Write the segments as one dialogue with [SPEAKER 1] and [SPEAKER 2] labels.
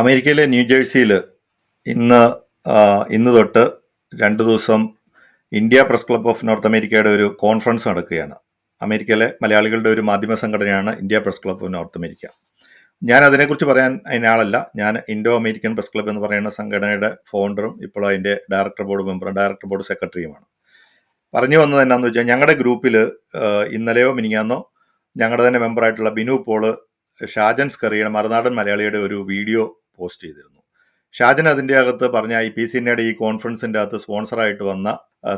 [SPEAKER 1] അമേരിക്കയിലെ ന്യൂജേഴ്സിയിൽ ഇന്ന് ഇന്ന് തൊട്ട് രണ്ട് ദിവസം India press club of north അമേരിക്കയുടെ ഒരു കോൺഫറൻസ് നടക്കുകയാണ്. അമേരിക്കയിലെ മലയാളികളുടെ ഒരു മാധ്യമ സംഘടനയാണ് India press club of north America. ഞാൻ അതിനെക്കുറിച്ച് പറയാൻ അതിനാളല്ല ഞാൻ ഇൻഡോ അമേരിക്കൻ പ്രസ് ക്ലബ് എന്ന് പറയുന്ന സംഘടനയുടെ ഫൗണ്ടറും ഇപ്പോൾ അതിന്റെ ഡയറക്ടർ ബോർഡ് മെമ്പറും ഡയറക്ടർ ബോർഡ് സെക്രട്ടറിയുമാണ് പറഞ്ഞു വന്നത് എന്നാന്ന് വെച്ചാൽ ഞങ്ങളുടെ ഗ്രൂപ്പിൽ ഇന്നലെയോ മിനിങ്ങാന്നോ ഞങ്ങളുടെ തന്നെ മെമ്പറായിട്ടുള്ള ബിനു പോൾ ഷാജൻസ് സ്കറിയുടെ മറുനാടൻ മലയാളിയുടെ ഒരു വീഡിയോ പോസ്റ്റ് ചെയ്തിരുന്നു. ഷാജൻ അതിന്റെ അകത്ത് പറഞ്ഞ ഐ പി സിന്നയുടെ ഈ കോൺഫറൻസിന്റെ അകത്ത് സ്പോൺസറായിട്ട് വന്ന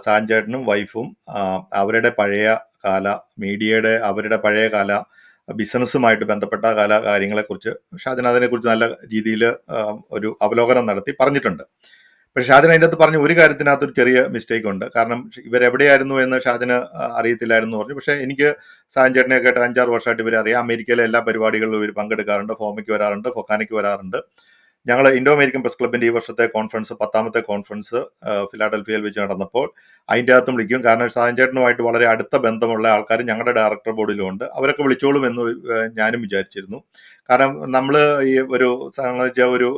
[SPEAKER 1] സാൻചേട്ടനും വൈഫും അവരുടെ പഴയ കാല മീഡിയയുടെ അവരുടെ പഴയ കാല ബിസിനസ്സുമായിട്ട് ബന്ധപ്പെട്ട കാല കാര്യങ്ങളെക്കുറിച്ച് ഷാജൻ അതിനെക്കുറിച്ച് നല്ല രീതിയിൽ ഒരു അവലോകനം നടത്തി പറഞ്ഞിട്ടുണ്ട്. പക്ഷെ ഷാജൻ അതിന്റെ അകത്ത് പറഞ്ഞ ഒരു കാര്യത്തിനകത്ത് ഒരു ചെറിയ മിസ്റ്റേക്ക് ഉണ്ട്. കാരണം ഇവരെവിടെയായിരുന്നു എന്ന് ഷാജന് അറിയത്തില്ലായിരുന്നു പറഞ്ഞു. പക്ഷേ എനിക്ക് സായൻ ചേട്ടനെയൊക്കെ ആയിട്ട് അഞ്ചാറ് വർഷമായിട്ട് ഇവരെ അറിയാം. അമേരിക്കയിലെ എല്ലാ പരിപാടികളിലും ഇവർ പങ്കെടുക്കാറുണ്ട്. ഫോമയ്ക്ക് വരാറുണ്ട് ഫൊക്കാനയ്ക്ക് വരാറുണ്ട്. ഞങ്ങൾ ഇൻഡോ അമേരിക്കൻ പ്രസ് ക്ലബിന്റെ ഈ വർഷത്തെ കോൺഫറൻസ് പത്താമത്തെ കോൺഫറൻസ് ഫിലാഡൽഫിയയിൽ വെച്ച് നടന്നപ്പോൾ അതിന്റെ അകത്തും വിളിക്കും. കാരണം സാഹചര്യമായിട്ട് വളരെ അടുത്ത ബന്ധമുള്ള ആൾക്കാർ ഞങ്ങളുടെ ഡയറക്ടർ ബോർഡിലും ഉണ്ട്. അവരൊക്കെ വിളിച്ചോളും എന്ന് ഞാനും വിചാരിച്ചിരുന്നു. കാരണം നമ്മൾ ഈ ഒരു ഒരു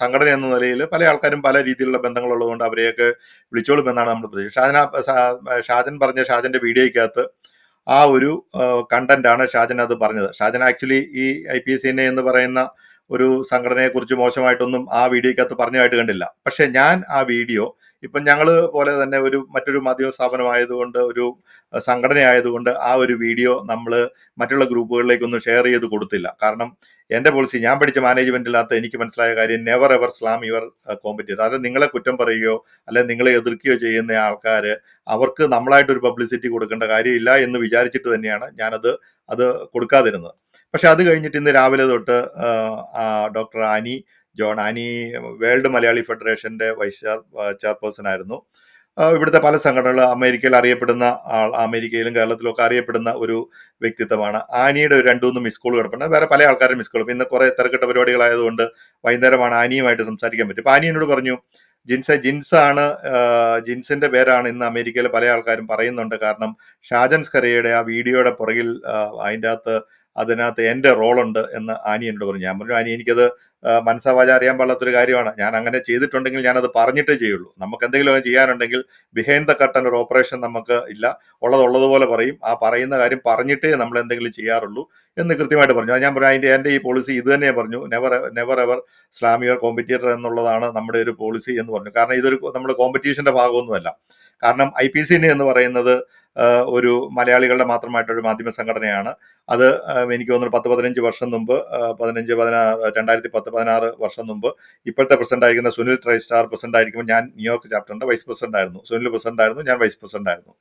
[SPEAKER 1] സംഘടന എന്ന നിലയിൽ പല ആൾക്കാരും പല രീതിയിലുള്ള ബന്ധങ്ങളുള്ളതുകൊണ്ട് അവരെയൊക്കെ വിളിച്ചോളും എന്നാണ് നമ്മൾ പ്രതീക്ഷ. ഷാജന ഷാജൻ പറഞ്ഞ ഷാജന്റെ വീഡിയോയ്ക്കകത്ത് ആ ഒരു കണ്ടന്റ് ആണ് ഷാജൻ അത് പറഞ്ഞത്. ഷാജൻ ആക്ച്വലി ഈ ഐ പി എസ് എന്ന് പറയുന്ന ഒരു സംഘടനയെക്കുറിച്ച് മോശമായിട്ടൊന്നും ആ വീഡിയോയ്ക്കകത്ത് പറഞ്ഞതായിട്ട് കണ്ടില്ല. പക്ഷെ ഞാൻ ആ വീഡിയോ ഇപ്പം ഞങ്ങൾ പോലെ തന്നെ ഒരു മറ്റൊരു മാധ്യമ സ്ഥാപനമായതുകൊണ്ട് ഒരു സംഘടനയായതുകൊണ്ട് ആ ഒരു വീഡിയോ നമ്മൾ മറ്റുള്ള ഗ്രൂപ്പുകളിലേക്കൊന്നും ഷെയർ ചെയ്ത് കൊടുത്തില്ല. കാരണം എന്റെ പോളിസി ഞാൻ പഠിച്ച മാനേജ്മെന്റിനകത്ത് എനിക്ക് മനസ്സിലായ കാര്യം never ever slam your competitor അതായത് നിങ്ങളെ കുറ്റം പറയുകയോ അല്ലെ നിങ്ങളെ എതിർക്കുകയോ ചെയ്യുന്ന ആൾക്കാർ അവർക്ക് നമ്മളായിട്ട് ഒരു പബ്ലിസിറ്റി കൊടുക്കേണ്ട കാര്യമില്ല എന്ന് വിചാരിച്ചിട്ട് തന്നെയാണ് ഞാനത് അത് കൊടുക്കാതിരുന്നത്. പക്ഷെ അത് കഴിഞ്ഞിട്ട് ഇന്ന് രാവിലെ തൊട്ട് ഡോക്ടർ ആനി ജോൺ ആനി വേൾഡ് മലയാളി ഫെഡറേഷന്റെ വൈസ് ചെയർപേഴ്സൺ ആയിരുന്നു. ഇവിടുത്തെ പല സംഘടനകൾ അമേരിക്കയിൽ അറിയപ്പെടുന്ന ആൾ അമേരിക്കയിലും കേരളത്തിലും ഒക്കെ അറിയപ്പെടുന്ന ഒരു വ്യക്തിത്വമാണ്. ആനിയുടെ ഒരു രണ്ടു മൂന്ന് മിസ് കോൾ കിടപ്പുണ്ട്. വേറെ പല ആൾക്കാരും മിസ് കോൾ ഇന്ന് കുറെ തിരക്കിട്ട പരിപാടികളായതുകൊണ്ട് വൈകുന്നേരമാണ് ആനിയുമായിട്ട് സംസാരിക്കാൻ പറ്റും. ഇപ്പൊ ആനി എന്നോട് പറഞ്ഞു ജിൻസ ജിൻസാണ് ജിൻസിന്റെ പേരാണ് ഇന്ന് അമേരിക്കയിൽ പല ആൾക്കാരും പറയുന്നുണ്ട്. കാരണം ഷാജൻ സ്കരയുടെ ആ വീഡിയോയുടെ പുറകിൽ അതിന്റെ അകത്ത് അതിനകത്ത് എന്റെ റോളുണ്ട് എന്ന് ആനി എന്നോട് പറഞ്ഞു. ഞാൻ പറഞ്ഞു ആനി എനിക്കത് മനസ്സാവാച അറിയാൻ പാടാത്തൊരു കാര്യമാണ്. ഞാൻ അങ്ങനെ ചെയ്തിട്ടുണ്ടെങ്കിൽ ഞാനത് പറഞ്ഞിട്ടേ ചെയ്യുള്ളൂ. നമുക്ക് എന്തെങ്കിലും ചെയ്യാനുണ്ടെങ്കിൽ ബിഹൈൻഡ് ദ കട്ടൻ ഒരു ഓപ്പറേഷൻ നമുക്ക് ഇല്ല. ഉള്ളത് ഉള്ളതുപോലെ പറയും. ആ പറയുന്ന കാര്യം പറഞ്ഞിട്ടേ നമ്മൾ എന്തെങ്കിലും ചെയ്യാറുള്ളൂ എന്ന് കൃത്യമായിട്ട് പറഞ്ഞു. ഞാൻ പറഞ്ഞു അതിന്റെ എന്റെ ഈ പോളിസി ഇത് തന്നെ പറഞ്ഞു. Never never ever slam your competitor എന്നുള്ളതാണ് നമ്മുടെ ഒരു പോളിസി എന്ന് പറഞ്ഞു. കാരണം ഇതൊരു നമ്മുടെ കോമ്പറ്റീഷന്റെ ഭാഗമൊന്നുമല്ല. കാരണം ഐ പി സി എന്ന് പറയുന്നത് ഒരു മലയാളികളുടെ മാത്രമായിട്ടൊരു മാധ്യമ സംഘടനയാണ്. അത് എനിക്ക് തോന്നുന്നു പത്ത് പതിനഞ്ച് വർഷം മുമ്പ് പതിനഞ്ച് പതിനാറ് രണ്ടായിരത്തി പത്ത് പതിനാറ് വർഷം മുമ്പ് ഇപ്പോഴത്തെ പ്രസിഡന്റ് ആയിരിക്കുന്ന സുനിൽ ട്രൈ സ്റ്റാർ പ്രസിഡന്റ് ആയിരിക്കുമ്പോൾ ഞാൻ ന്യൂയോർക്ക് ചാപ്റ്ററിന്റെ വൈസ് പ്രസിഡന്റ് ആയിരുന്നു. സുനിൽ പ്രസിഡന്റ് ആയിരുന്നു ഞാൻ വൈസ് പ്രസിഡന്റ് ആയിരുന്നു.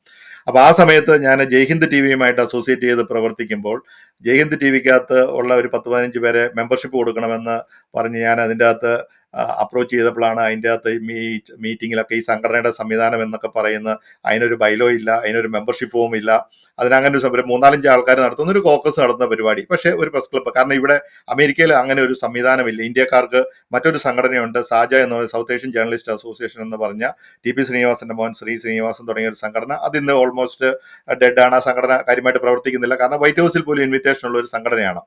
[SPEAKER 1] അപ്പോൾ ആ സമയത്ത് ഞാൻ ജയ്ഹിന്ദ് ടി വിയുമായിട്ട് അസോസിയേറ്റ് ചെയ്ത് പ്രവർത്തിക്കുമ്പോൾ ജയ്ഹിന്ദ് ടി വിക്കകത്ത് ഉള്ള ഒരു പത്ത് പതിനഞ്ച് പേരെ മെമ്പർഷിപ്പ് കൊടുക്കണമെന്ന് പറഞ്ഞ് ഞാൻ അതിന്റെ അകത്ത് അപ്രോച്ച് ചെയ്തപ്പോഴാണ് അതിന്റെ അകത്ത് ഈ മീറ്റിങ്ങിലൊക്കെ ഈ സംഘടനയുടെ സംവിധാനം എന്നൊക്കെ പറയുന്ന അതിനൊരു ബൈലോ ഇല്ല അതിനൊരു മെമ്പർഷിപ്പ് ഫോം ഇല്ല. അതിനങ്ങനെ ഒരു സംരംഭം മൂന്നാലഞ്ച് ആൾക്കാർ നടത്തുന്ന ഒരു കോക്കസ് നടത്തുന്ന പരിപാടി. പക്ഷേ ഒരു പ്രസ് ക്ലബ്ബ് കാരണം ഇവിടെ അമേരിക്കയിൽ അങ്ങനെ ഒരു സംവിധാനമില്ല. ഇന്ത്യക്കാർക്ക് മറ്റൊരു സംഘടനയുണ്ട് സാജ എന്ന് പറയുന്ന സൗത്ത് ഏഷ്യൻ ജേർണലിസ്റ്റ് അസോസിയേഷൻ എന്ന് പറഞ്ഞ ടി പി ശ്രീനിവാസന്റെ മോൻ ശ്രീ ശ്രീനിവാസൻ തുടങ്ങിയ ഒരു സംഘടന. അത് ഇന്ന് ഓൾമോസ്റ്റ് ഡെഡ് ആണ്. ആ സംഘടന കാര്യമായിട്ട് പ്രവർത്തിക്കുന്നില്ല. കാരണം വൈറ്റ് ഹൗസിൽ പോലും ഇൻവിറ്റേഷൻ ഉള്ള ഒരു സംഘടനയാണ്.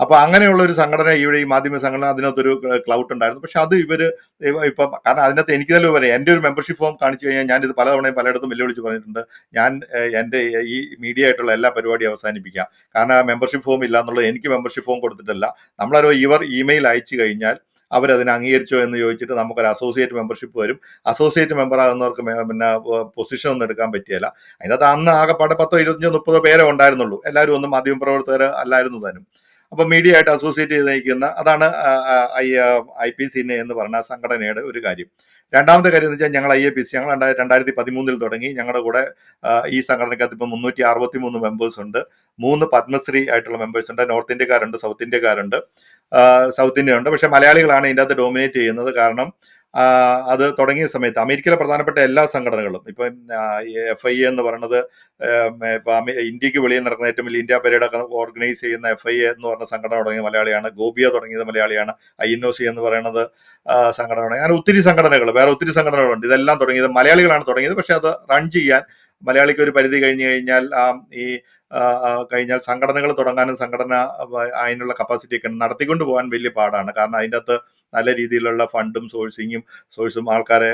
[SPEAKER 1] അപ്പൊ അങ്ങനെയുള്ള ഒരു സംഘടന ഇവിടെ ഈ മാധ്യമ സംഘടന അതിനകത്തൊരു ക്ലൗട്ട് ഉണ്ടായിരുന്നു. പക്ഷെ അത് ഇവർ ഇവ- ഇപ്പം കാരണം അതിനകത്ത് എനിക്ക് തന്നെ പറയാം എന്റെ ഒരു മെമ്പർഷിപ്പ് ഫോം കാണിച്ചു കഴിഞ്ഞാൽ ഞാനിത് പലതവണയും പലയിടത്തും വെല്ലുവിളിച്ച് പറഞ്ഞിട്ടുണ്ട്. ഞാൻ എന്റെ ഈ മീഡിയ ആയിട്ടുള്ള എല്ലാ പരിപാടിയും അവസാനിപ്പിക്കാം. കാരണം ആ മെമ്പർഷിപ്പ് ഫോം ഇല്ല എന്നുള്ളത് എനിക്ക് മെമ്പർഷിപ്പ് ഫോം കൊടുത്തിട്ടല്ല. നമ്മളൊരു ഇവർ ഇമെയിൽ അയച്ചു കഴിഞ്ഞാൽ അവരതിനെ അംഗീകരിച്ചോ എന്ന് ചോദിച്ചിട്ട് നമുക്കൊരു അസോസിയേറ്റ് മെമ്പർഷിപ്പ് വരും. അസോസിയേറ്റ് മെമ്പർ ആകുന്നവർക്ക് പിന്നെ പൊസിഷൻ ഒന്നും എടുക്കാൻ പറ്റിയല്ല. അതിനകത്ത് അന്ന് ആകെപ്പാടെ പത്തോ ഇരുപത്തഞ്ചോ മുപ്പതോ പേരെ ഉണ്ടായിരുന്നുള്ളൂ. എല്ലാവരും ഒന്നും മാധ്യമപ്രവർത്തകർ അല്ലായിരുന്നു താനും. അപ്പൊ മീഡിയ ആയിട്ട് അസോസിയേറ്റ് ചെയ്ത് നയിക്കുന്ന അതാണ് ഐ പി സി എന്ന് പറഞ്ഞ സംഘടനയുടെ ഒരു കാര്യം. രണ്ടാമത്തെ കാര്യം എന്ന് വെച്ചാൽ ഞങ്ങൾ ഐ എ പി സി ഞങ്ങൾ രണ്ടായി- രണ്ടായിരത്തി പതിമൂന്നിൽ തുടങ്ങി. ഞങ്ങളുടെ കൂടെ ഈ സംഘടനയ്ക്കകത്ത് ഇപ്പം മുന്നൂറ്റി അറുപത്തി മൂന്ന് മെമ്പേഴ്സ് ഉണ്ട്. മൂന്ന് പത്മശ്രീ ആയിട്ടുള്ള മെമ്പേഴ്സ് ഉണ്ട്. നോർത്ത് ഇന്ത്യക്കാരുണ്ട് സൗത്ത് ഇന്ത്യക്കാരുണ്ട് സൗത്ത് ഇന്ത്യ ഉണ്ട്. പക്ഷെ മലയാളികളാണ് ഇതിന്റെ അകത്ത് ഡോമിനേറ്റ് ചെയ്യുന്നത്. കാരണം അത് തുടങ്ങിയ സമയത്ത് അമേരിക്കയിലെ പ്രധാനപ്പെട്ട എല്ലാ സംഘടനകളും ഇപ്പം എഫ് ഐ എ എന്ന് പറയുന്നത് ഇപ്പൊ ഇന്ത്യയ്ക്ക് വെളിയിൽ നടക്കുന്ന ഏറ്റവും വലിയ ഇന്ത്യ പരേഡൊക്കെ ഓർഗനൈസ് ചെയ്യുന്ന എഫ് ഐ എ എന്ന് പറഞ്ഞ സംഘടന തുടങ്ങിയ മലയാളിയാണ് ഗോപിയ തുടങ്ങിയത് മലയാളിയാണ് ഐ എൻ ഒ സി എന്ന് പറയുന്നത് സംഘടന അങ്ങനെ ഒത്തിരി സംഘടനകൾ വേറെ ഒത്തിരി സംഘടനകളുണ്ട്. ഇതെല്ലാം തുടങ്ങിയത് മലയാളികളാണ് തുടങ്ങിയത് പക്ഷെ അത് റൺ ചെയ്യാൻ മലയാളിക്ക് ഒരു പരിധി കഴിഞ്ഞു കഴിഞ്ഞാൽ ആ ഈ കഴിഞ്ഞാൽ സംഘടനകൾ തുടങ്ങാനും സംഘടന അതിനുള്ള കപ്പാസിറ്റി ഒക്കെ. നടത്തിക്കൊണ്ട് പോകാൻ വലിയ പാടാണ് കാരണം അതിന്റെ അകത്ത് നല്ല രീതിയിലുള്ള ഫണ്ടും സോഴ്സിങ്ങും സോഴ്സും ആൾക്കാരെ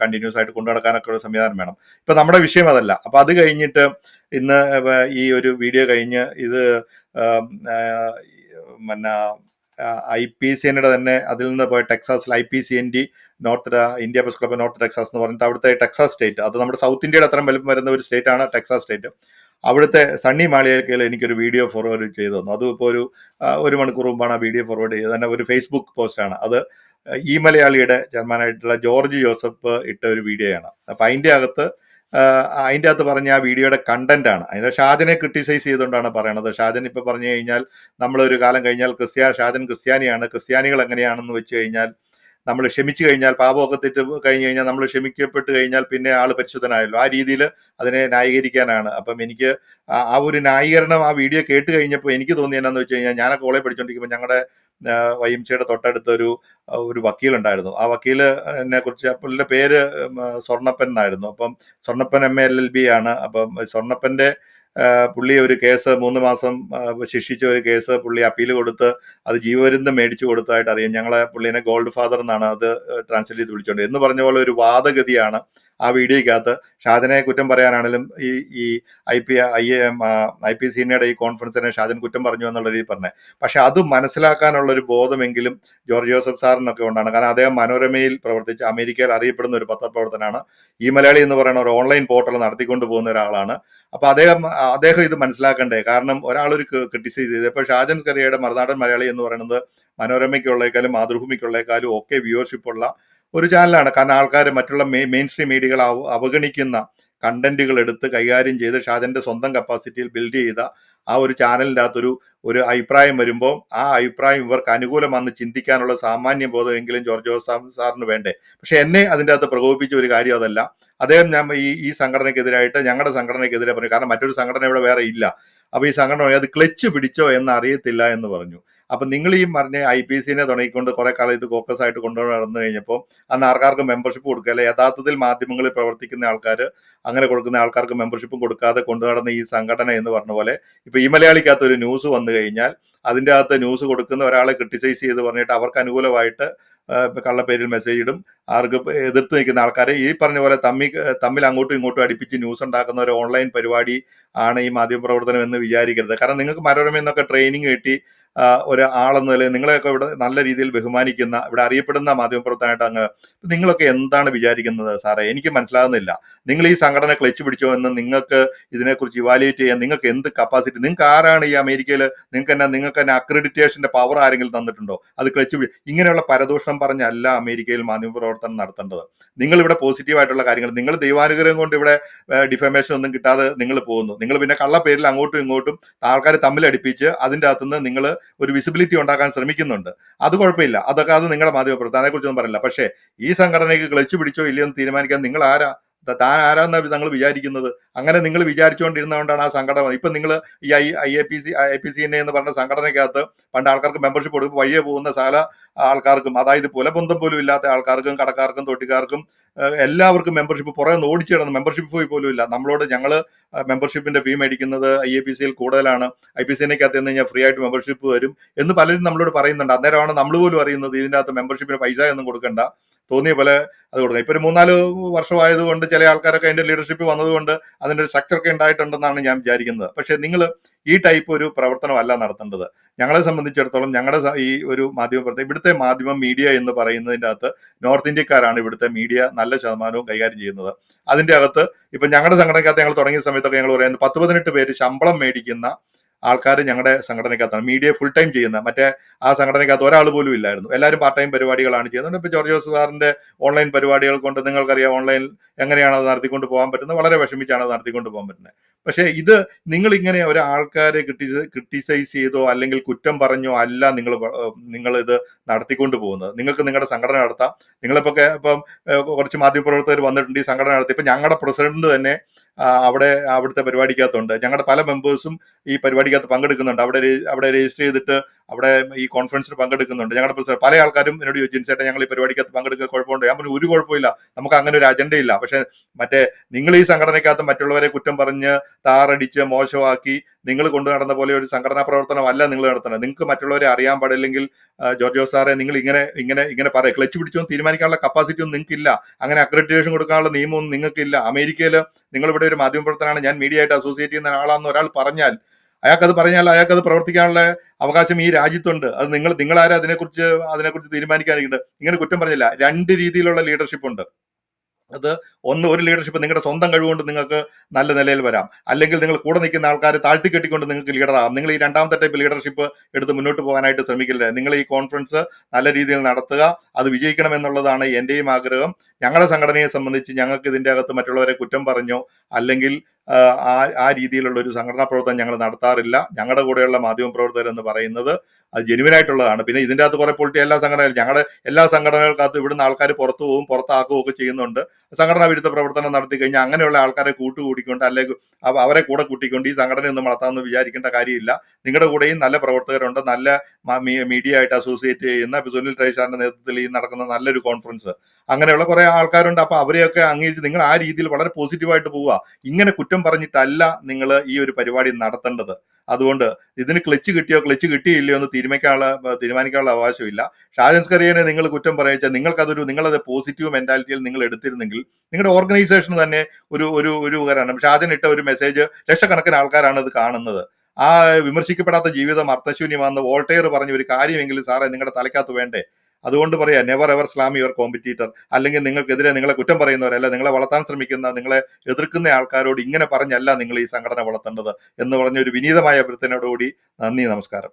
[SPEAKER 1] കണ്ടിന്യൂസ് ആയിട്ട് കൊണ്ടു നടക്കാനൊക്കെ ഒരു സംവിധാനം വേണം ഇപ്പം നമ്മുടെ വിഷയം അതല്ല അപ്പം അത് കഴിഞ്ഞിട്ട് ഇന്ന് ഈ ഒരു വീഡിയോ കഴിഞ്ഞ് ഇത് പിന്നെ ഐ പി സി എന്റെ തന്നെ അതിൽ നിന്ന് പോയ ടെക്സാസിൽ I P C N D north India press club north Texas എന്ന് പറഞ്ഞിട്ട് അവിടുത്തെ ടെക്സാസ് സ്റ്റേറ്റ്. അത് നമ്മുടെ സൗത്ത് ഇന്ത്യയുടെ അത്രയും വലുപ്പം വരുന്ന ഒരു സ്റ്റേറ്റ് ആണ് ടെക്സാസ് സ്റ്റേറ്റ്. അവിടുത്തെ സണ്ണി മാളിയേക്കൽ എനിക്കൊരു വീഡിയോ ഫോർവേഡ് ചെയ്തു തന്നു. അതും ഇപ്പോൾ ഒരു ഒരു മണിക്കൂർ മുമ്പാണ് ആ വീഡിയോ ഫോർവേഡ് ചെയ്തത്. തന്നെ ഒരു ഫേസ്ബുക്ക് പോസ്റ്റാണ് അത് ഈ മലയാളിയുടെ ചെയർമാനായിട്ടുള്ള ജോർജ് ജോസഫ് ഇട്ട ഒരു വീഡിയോയാണ്. അപ്പം അതിന്റെ അകത്ത് അതിന്റെ അകത്ത് പറഞ്ഞ ആ വീഡിയോയുടെ കണ്ടന്റ് ആണ്. അതിന്റെ ഷാജനെ ക്രിട്ടിസൈസ് ചെയ്തുകൊണ്ടാണ് പറയണത്. ഷാജൻ ഇപ്പൊ പറഞ്ഞു കഴിഞ്ഞാൽ നമ്മളൊരു കാലം കഴിഞ്ഞാൽ ക്രിസ്ത്യാ ഷാജൻ ക്രിസ്ത്യാനിയാണ്. ക്രിസ്ത്യാനികൾ എങ്ങനെയാണെന്ന് വെച്ച് കഴിഞ്ഞാൽ നമ്മൾ ക്ഷമിച്ചു കഴിഞ്ഞാൽ പാപമൊക്കെ തെറ്റ് കഴിഞ്ഞു കഴിഞ്ഞാൽ നമ്മൾ ക്ഷമിക്കപ്പെട്ട് കഴിഞ്ഞാൽ പിന്നെ ആൾ പരിശുദ്ധനായല്ലോ. ആ രീതിയിൽ അതിനെ ന്യായീകരിക്കാനാണ്. അപ്പം എനിക്ക് ആ- ഒരു ന്യായീകരണം ആ വീഡിയോ കേട്ട് കഴിഞ്ഞപ്പോൾ എനിക്ക് തോന്നി എന്നാന്ന് വെച്ച് കഴിഞ്ഞാൽ ഞാനൊക്കെ ഓളെ പഠിച്ചുകൊണ്ടിരിക്കുമ്പോൾ ഞങ്ങളുടെ വൈഎംസിയുടെ തൊട്ടടുത്ത് ഒരു ഒരു വക്കീലുണ്ടായിരുന്നു. ആ വക്കീൽ എന്നെ കുറിച്ച് പുള്ളിയുടെ പേര് സ്വർണപ്പൻ എന്നായിരുന്നു. അപ്പം Swarnappan M L L B ആണ്. അപ്പം സ്വർണപ്പന്റെ പുള്ളി ഒരു കേസ് മൂന്ന് മാസം ശിക്ഷിച്ച ഒരു കേസ് പുള്ളി അപ്പീൽ കൊടുത്ത് അത് ജീവപര്യന്തം മേടിച്ചു കൊടുത്തതായിട്ട് അറിയാം. ഞങ്ങളെ പുള്ളിനെ ഗോൾഡ് ഫാദർ എന്നാണ് അത് ട്രാൻസ്ലേറ്റ് ചെയ്ത് വിളിച്ചോണ്ട് എന്ന് പറഞ്ഞ പോലെ ഒരു വാദഗതിയാണ് ആ വീഡിയോയ്ക്കകത്ത് ഷാജനെ കുറ്റം പറയാനാണെങ്കിലും ഈ ഈ I P I I P സീനിയുടെ ഈ കോൺഫറൻസിനെ ഷാജൻ കുറ്റം പറഞ്ഞു എന്നുള്ള രീതി പറഞ്ഞത് പക്ഷെ അത് മനസ്സിലാക്കാനുള്ള ഒരു ബോധമെങ്കിലും ജോർജ് ജോസഫ് സാറിനൊക്കെ ഉണ്ടാണ് കാരണം അദ്ദേഹം മനോരമയിൽ പ്രവർത്തിച്ച് അമേരിക്കയിൽ അറിയപ്പെടുന്ന ഒരു പത്രപ്രവർത്തനാണ്. ഈ മലയാളി എന്ന് പറയുന്ന ഒരു ഓൺലൈൻ പോർട്ടൽ നടത്തിക്കൊണ്ട് പോകുന്ന ഒരാളാണ്. അപ്പൊ അദ്ദേഹം അദ്ദേഹം ഇത് മനസ്സിലാക്കണ്ടേ? കാരണം ഒരാൾ ഒരു ക്രിട്ടിസൈസ് ചെയ്ത്. ഇപ്പോൾ ഷാജൻ കറിയയുടെ മറുനാടൻ മലയാളി എന്ന് പറയുന്നത് മനോരമയ്ക്കുള്ളേക്കാളും മാതൃഭൂമിക്കുള്ളേക്കാളും ഒക്കെ വ്യൂവർഷിപ്പ് ഉള്ള ഒരു ചാനലാണ്. കാരണം ആൾക്കാർ മറ്റുള്ള മെയിൻ സ്ട്രീം മീഡിയകൾ അവ- അവഗണിക്കുന്ന കണ്ടന്റുകൾ എടുത്ത് കൈകാര്യം ചെയ്ത് ഷാജന്റെ സ്വന്തം കപ്പാസിറ്റിയിൽ ബിൽഡ് ചെയ്ത ആ ഒരു ചാനലിന്റെ അകത്തൊരു ഒരു അഭിപ്രായം വരുമ്പോൾ ആ അഭിപ്രായം ഇവർക്ക് അനുകൂലമാണെന്ന് ചിന്തിക്കാനുള്ള സാമാന്യ ബോധമെങ്കിലും ജോർജ് ജോസ് സാറിന് വേണ്ടേ. പക്ഷെ എന്നെ അതിന്റെ അകത്ത് പ്രകോപിപ്പിച്ച ഒരു കാര്യം അതല്ല. അദ്ദേഹം ഞാൻ ഈ ഈ സംഘടനയ്ക്കെതിരായിട്ട് ഞങ്ങളുടെ സംഘടനയ്ക്കെതിരെ പറഞ്ഞു. കാരണം മറ്റൊരു സംഘടന ഇവിടെ വേറെ ഇല്ല. അപ്പൊ ഈ സംഘടന അത് ക്ലച്ച് പിടിച്ചോ എന്ന് അറിയത്തില്ല എന്ന് പറഞ്ഞു. അപ്പൊ നിങ്ങൾ ഈ പറഞ്ഞ ഐ പി സിനെ തുടങ്ങിക്കൊണ്ട് കുറെ കാലം ഇത് ഫോക്കസ് ആയിട്ട് കൊണ്ടുപോയി നടന്നു കഴിഞ്ഞപ്പോൾ അന്ന് ആൾക്കാർക്ക് മെമ്പർഷിപ്പ് കൊടുക്കുക യഥാർത്ഥത്തിൽ മാധ്യമങ്ങളിൽ പ്രവർത്തിക്കുന്ന ആൾക്കാർ അങ്ങനെ കൊടുക്കുന്ന ആൾക്കാർക്ക് മെമ്പർഷിപ്പും കൊടുക്കാതെ കൊണ്ടു നടന്ന ഈ സംഘടന എന്ന് പറഞ്ഞ പോലെ ഇപ്പൊ ഈ മലയാളിക്കകത്ത് ഒരു ന്യൂസ് വന്നു കഴിഞ്ഞാൽ അതിന്റെ അകത്ത് ന്യൂസ് കൊടുക്കുന്ന ഒരാളെ ക്രിട്ടിസൈസ് ചെയ്ത് പറഞ്ഞിട്ട് അവർക്ക് അനുകൂലമായിട്ട് കള്ള പേരിൽ കള്ളപ്പേരിൽ മെസ്സേജ് ഇടും. ആർക്ക് എതിർത്ത് നിൽക്കുന്ന ആൾക്കാരെ ഈ പറഞ്ഞ പോലെ തമ്മിൽ തമ്മിൽ അങ്ങോട്ടും ഇങ്ങോട്ടും അടുപ്പിച്ച് ന്യൂസ് ഉണ്ടാക്കുന്ന ഒരു ഓൺലൈൻ പരിപാടി ആണ് ഈ മാധ്യമപ്രവർത്തനം എന്ന് വിചാരിക്കരുത്. കാരണം നിങ്ങൾക്ക് മനോരമയിൽ എന്നൊക്കെ ട്രെയിനിങ് കിട്ടി ഒരു ആളെന്ന നിലയിൽ നിങ്ങളെയൊക്കെ ഇവിടെ നല്ല രീതിയിൽ ബഹുമാനിക്കുന്ന ഇവിടെ അറിയപ്പെടുന്ന മാധ്യമപ്രവർത്തനമായിട്ട് അങ്ങ് നിങ്ങളൊക്കെ എന്താണ് വിചാരിക്കുന്നത് സാറേ? എനിക്ക് മനസ്സിലാകുന്നില്ല. നിങ്ങൾ ഈ സംഘടന ക്ലച്ച് പിടിച്ചോ എന്ന് നിങ്ങൾക്ക് ഇതിനെക്കുറിച്ച് ഇവാലുവേറ്റ് ചെയ്യാൻ നിങ്ങൾക്ക് എന്ത് കപ്പാസിറ്റി നിങ്ങൾക്ക് ആരാണ് ഈ അമേരിക്കയിൽ നിങ്ങൾക്ക് തന്നെ നിങ്ങൾക്ക് തന്നെ അക്രഡിറ്റേഷന്റെ പവർ ആരെങ്കിലും തന്നിട്ടുണ്ടോ? അത് ക്ലച്ച് ഇങ്ങനെയുള്ള പരദൂഷണം പറഞ്ഞല്ല അമേരിക്കയിൽ മാധ്യമപ്രവർത്തനം നടത്തേണ്ടത്. നിങ്ങൾ ഇവിടെ പോസിറ്റീവായിട്ടുള്ള കാര്യങ്ങൾ നിങ്ങൾ ദൈവാനുഗ്രഹം കൊണ്ട് ഇവിടെ ഡിഫമേഷൻ ഒന്നും കിട്ടാതെ നിങ്ങൾ പോകുന്നു. നിങ്ങൾ പിന്നെ കള്ള പേരിൽ അങ്ങോട്ടും ഇങ്ങോട്ടും ആൾക്കാരെ തമ്മിലടിപ്പിച്ച് അതിന്റെ അകത്തുനിന്ന് നിങ്ങൾ ഒരു വിസിബിലിറ്റി ഉണ്ടാക്കാൻ ശ്രമിക്കുന്നുണ്ട്. അത് കുഴപ്പമില്ല. അതൊക്കെ അത് നിങ്ങളുടെ മാധ്യമപ്രവർത്തനം അതേക്കുറിച്ചൊന്നും പറയില്ല. പക്ഷേ ഈ സംഘടനയ്ക്ക് ക്ലച്ച് പിടിച്ചോ ഇല്ലയോ എന്ന് തീരുമാനിക്കാൻ നിങ്ങൾ ആരാ താൻ ആരാന്നാ നിങ്ങൾ വിചാരിക്കുന്നത്? അങ്ങനെ നിങ്ങൾ വിചാരിച്ചുകൊണ്ടിരുന്നതുകൊണ്ടാണ് ആ സംഘടന ഇപ്പം നിങ്ങൾ ഈ I I A P C I P C N എന്ന് പറഞ്ഞ സംഘടനയ്ക്കകത്ത് പണ്ട് ആൾക്കാർക്ക് മെമ്പർഷിപ്പ് കൊടുക്കും വഴിയെ പോകുന്ന സകല ആൾക്കാർക്കും അതായത് പുലബന്ധം പോലും ഇല്ലാത്ത ആൾക്കാർക്കും കടക്കാർക്കും തൊട്ടിക്കാർക്കും എല്ലാവർക്കും മെമ്പർഷിപ്പ് പുറകെ നിന്ന് മെമ്പർഷിപ്പ് പോയി പോലും ഇല്ല. നമ്മളോട് ഞങ്ങൾ മെമ്പർഷിപ്പിന്റെ ഫീ മേടിക്കുന്നത് ഐ എ പി സിയിൽ കൂടുതലാണ്. ഐ പി സി എനക്കകത്ത് നിന്ന് കഴിഞ്ഞാൽ ഫ്രീ ആയിട്ട് മെമ്പർഷിപ്പ് വരും എന്ന് പലരും നമ്മളോട് പറയുന്നുണ്ട്. അന്നേരമാണ് നമ്മൾ പോലും അറിയുന്നത് ഇതിന്റെ അകത്ത് മെമ്പർഷിപ്പിന് പൈസ ഒന്നും കൊടുക്കണ്ട. തോന്നിയ പോലെ അത് കൊടുക്കുന്നത് ഇപ്പൊ ഒരു മൂന്നാൽ വർഷമായതുകൊണ്ട് ചില ആൾക്കാരൊക്കെ അതിന്റെ ലീഡർഷിപ്പ് വന്നതുകൊണ്ട് അതിന്റെ ഒരു സ്ട്രക്ചർ ഒക്കെ ഉണ്ടായിട്ടുണ്ടെന്നാണ് ഞാൻ വിചാരിക്കുന്നത്. പക്ഷെ നിങ്ങൾ ഈ ടൈപ്പ് ഒരു പ്രവർത്തനമല്ല നടത്തേണ്ടത്. ഞങ്ങളെ സംബന്ധിച്ചിടത്തോളം ഞങ്ങളുടെ ഈ ഒരു മാധ്യമ പ്രവർത്തനം ഇവിടുത്തെ മാധ്യമം മീഡിയ എന്ന് പറയുന്നതിന്റെ അകത്ത് നോർത്ത് ഇന്ത്യക്കാരാണ് ഇവിടുത്തെ മീഡിയ നല്ല ശതമാനവും കൈകാര്യം ചെയ്യുന്നത്. അതിന്റെ അകത്ത് ഇപ്പൊ ഞങ്ങളുടെ സംഘടനയ്ക്കകത്ത് ഞങ്ങൾ തുടങ്ങിയ സമയത്തൊക്കെ ഞങ്ങൾ പറയുന്നത് പത്ത് പതിനെട്ട് പേര് ശമ്പളം മേടിക്കുന്ന ആൾക്കാർ ഞങ്ങളുടെ സംഘടനക്കകത്താണ്. മീഡിയ ഫുൾ ടൈം ചെയ്യുന്ന മറ്റേ ആ സംഘടനക്കകത്ത് ഒരാൾ പോലും ഇല്ലായിരുന്നു. എല്ലാവരും പാർട്ട് ടൈം പരിപാടികളാണ് ചെയ്യുന്നത്. ഇപ്പോൾ ജോർജ് ജോസ് സാറിന്റെ ഓൺലൈൻ പരിപാടികൾ കൊണ്ട് നിങ്ങൾക്കറിയാം ഓൺലൈൻ എങ്ങനെയാണ് അത് നടത്തിക്കൊണ്ട് പോകാൻ പറ്റുന്നത്. വളരെ വിഷമിച്ചാണ് അത് നടത്തിക്കൊണ്ട് പോകാൻ പറ്റുന്നത്. പക്ഷേ ഇത് നിങ്ങളിങ്ങനെ ഒരാൾക്കാരെ ക്രിട്ടിസൈ ക്രിട്ടിസൈസ് ചെയ്തോ അല്ലെങ്കിൽ കുറ്റം പറഞ്ഞോ അല്ല നിങ്ങൾ നിങ്ങൾ ഇത് നടത്തിക്കൊണ്ട് പോകുന്നത്. നിങ്ങൾക്ക് നിങ്ങളുടെ സംഘടന നടത്താം. നിങ്ങളിപ്പോൾ ഇപ്പം കുറച്ച് മാധ്യമപ്രവർത്തകർ വന്നിട്ടുണ്ട് ഈ സംഘടന നടത്തി. ഇപ്പം ഞങ്ങളുടെ പ്രസിഡന്റ് തന്നെ അവിടെ അവിടുത്തെ പരിപാടിക്കകത്തുണ്ട്. ഞങ്ങളുടെ പല മെമ്പേഴ്സും ഈ പരിപാടിക്കകത്ത് പരിപാടിക്കകത്ത് പങ്കെടുക്കുന്നുണ്ട്. അവിടെ അവിടെ രജിസ്റ്റർ ചെയ്തിട്ട് അവിടെ ഈ കോൺഫറൻസിൽ പങ്കെടുക്കുന്നുണ്ട്. ഞങ്ങളുടെ പല ആൾക്കാരും എന്നോട് ചോദിച്ചു ചേട്ടാ ഞങ്ങൾ ഈ പരിപാടിക്കകത്ത് പങ്കെടുക്കുക കുഴപ്പമുണ്ട്? ഞാൻ പറഞ്ഞു ഒരു കുഴപ്പമില്ല. നമുക്ക് അങ്ങനെ ഒരു അജണ്ടയില്ല പക്ഷെ മറ്റേ നിങ്ങൾ ഈ സംഘടനയ്ക്കകത്ത് മറ്റുള്ളവരെ കുറ്റം പറഞ്ഞ് താറടിച്ച് മോശമാക്കി നിങ്ങൾ കൊണ്ടു നടന്ന പോലെ ഒരു സംഘടനാ പ്രവർത്തനമല്ല നിങ്ങൾ നടത്തുന്നത്. നിങ്ങൾക്ക് മറ്റുള്ളവരെ അറിയാൻ പാടില്ലെങ്കിൽ ജോർജോ സാറെ നിങ്ങൾ ഇങ്ങനെ ഇങ്ങനെ ഇങ്ങനെ പറയാം ക്ലച്ച് പിടിച്ചൊന്നും തീരുമാനിക്കാനുള്ള കപ്പാസിറ്റി ഒന്നും നിങ്ങൾക്കില്ല. അങ്ങനെ അക്രഡിറ്റേഷൻ കൊടുക്കാനുള്ള നിയമമൊന്നും നിങ്ങൾക്കില്ല. അമേരിക്കയിൽ നിങ്ങൾ ഇവിടെ ഒരു മാധ്യമപ്രവർത്തനമാണ് ഞാൻ മീഡിയ ആയിട്ട് അസോസിയേറ്റ് ചെയ്യുന്ന ആളാണെന്ന് ഒരാൾ പറഞ്ഞാൽ അയാൾക്കത് പറഞ്ഞാൽ അയാൾക്കത് പ്രവർത്തിക്കാനുള്ള അവകാശം ഈ രാജ്യത്തുണ്ട്. അത് നിങ്ങൾ നിങ്ങളാരും അതിനെക്കുറിച്ച് അതിനെക്കുറിച്ച് തീരുമാനിക്കാനിരിക്കുന്നുണ്ട് ഇങ്ങനെ കുറ്റം പറഞ്ഞില്ല. രണ്ട് രീതിയിലുള്ള ലീഡർഷിപ്പ് ഉണ്ട്. അത് ഒന്ന് ഒരു ലീഡർഷിപ്പ് നിങ്ങളുടെ സ്വന്തം കഴിവുകൊണ്ട് നിങ്ങൾക്ക് നല്ല നിലയിൽ വരാം. അല്ലെങ്കിൽ നിങ്ങൾ കൂടെ നിൽക്കുന്ന ആൾക്കാരെ താഴ്ത്തി കെട്ടിക്കൊണ്ട് നിങ്ങൾക്ക് ലീഡറാകാം നിങ്ങൾ ഈ രണ്ടാമത്തെ ടൈപ്പ് ലീഡർഷിപ്പ് എടുത്ത് മുന്നോട്ട് പോകാനായിട്ട് ശ്രമിക്കില്ല നിങ്ങൾ ഈ കോൺഫറൻസ് നല്ല രീതിയിൽ നടത്തുക അത് വിജയിക്കണം എന്നുള്ളതാണ് എന്റെയും ആഗ്രഹം. ഞങ്ങളുടെ സംഘടനയെ സംബന്ധിച്ച് ഞങ്ങൾക്ക് ഇതിന്റെ അകത്ത് മറ്റുള്ളവരെ കുറ്റം പറഞ്ഞോ അല്ലെങ്കിൽ ആ ആ രീതിയിലുള്ള ഒരു സംഘടനാ പ്രവർത്തനം ഞങ്ങൾ നടത്താറില്ല. ഞങ്ങളുടെ കൂടെയുള്ള മാധ്യമ പ്രവർത്തകരെന്ന് പറയുന്നത് അത് ജെനുവിൻ ആയിട്ടുള്ളതാണ്. പിന്നെ ഇതിന്റെ അകത്ത് കുറെ പൊളിറ്റി എല്ലാ സംഘടനകളും ഞങ്ങളുടെ എല്ലാ സംഘടനകൾക്കകത്ത് ഇവിടുന്ന് ആൾക്കാർ പുറത്തു പോകും പുറത്താക്കുകയും ഒക്കെ ചെയ്യുന്നുണ്ട്. സംഘടനാ വിരുദ്ധ പ്രവർത്തനം നടത്തി കഴിഞ്ഞാൽ അങ്ങനെയുള്ള ആൾക്കാരെ കൂട്ടുകൂടിക്കൊണ്ട് അല്ലെങ്കിൽ അവരെ കൂടെ കൂട്ടിക്കൊണ്ട് ഈ സംഘടനയൊന്നും വളർത്താമെന്ന് വിചാരിക്കേണ്ട കാര്യമില്ല. നിങ്ങളുടെ കൂടെയും നല്ല പ്രവർത്തകരുണ്ട് നല്ല മീഡിയ ആയിട്ട് അസോസിയേറ്റ് ചെയ്യുന്ന സുനിൽ ട്രൈസാറിന്റെ നേതൃത്വത്തിൽ ഈ നടക്കുന്ന നല്ലൊരു കോൺഫറൻസ് അങ്ങനെയുള്ള കുറെ ആൾക്കാരുണ്ട്. അപ്പൊ അവരെയൊക്കെ അംഗീകരിച്ച് നിങ്ങൾ ആ രീതിയിൽ വളരെ പോസിറ്റീവായിട്ട് പോവുക. ഇങ്ങനെ കുറ്റം പറഞ്ഞിട്ടല്ല നിങ്ങൾ ഈ ഒരു പരിപാടി നടത്തേണ്ടത്. അതുകൊണ്ട് ഇതിന് ക്ലച്ച് കിട്ടിയോ ക്ലച്ച് കിട്ടിയില്ലയോ എന്ന് തീരുമാനിക്കാനുള്ള തീരുമാനിക്കാനുള്ള അവകാശമില്ല. ഷാജൻസ്കറിയനെ നിങ്ങൾ കുറ്റം പറയിച്ചാൽ നിങ്ങൾക്കതൊരു നിങ്ങളത് പോസിറ്റീവ് മെന്റാലിറ്റിയിൽ നിങ്ങൾ എടുത്തിരുന്നെങ്കിൽ നിങ്ങളുടെ ഓർഗനൈസേഷൻ തന്നെ ഒരു ഒരു ഒരു ഉപകരണം ഷാജൻ ഇട്ട ഒരു മെസ്സേജ് ലക്ഷക്കണക്കിന് ആൾക്കാരാണ് ഇത് കാണുന്നത്. ആ വിമർശിക്കപ്പെടാത്ത ജീവിതം അർത്ഥശൂന്യമാണെന്ന് വോൾട്ടയർ പറഞ്ഞ ഒരു കാര്യമെങ്കിലും സാറേ നിങ്ങളുടെ തലക്കകത്ത് വേണ്ടേ? അതുകൊണ്ട് പറയാ never ever slam your competitor അല്ലെങ്കിൽ നിങ്ങൾക്കെതിരെ നിങ്ങളെ കുറ്റം പറയുന്നവരല്ല നിങ്ങളെ വളർത്താൻ ശ്രമിക്കുന്ന നിങ്ങളെ എതിർക്കുന്ന ആൾക്കാരോട് ഇങ്ങനെ പറഞ്ഞല്ല നിങ്ങൾ ഈ സംഘടന വളർത്തേണ്ടത് എന്ന് പറഞ്ഞ ഒരു വിനീതമായ അഭ്യർത്ഥനയോടുകൂടി നന്ദി നമസ്കാരം.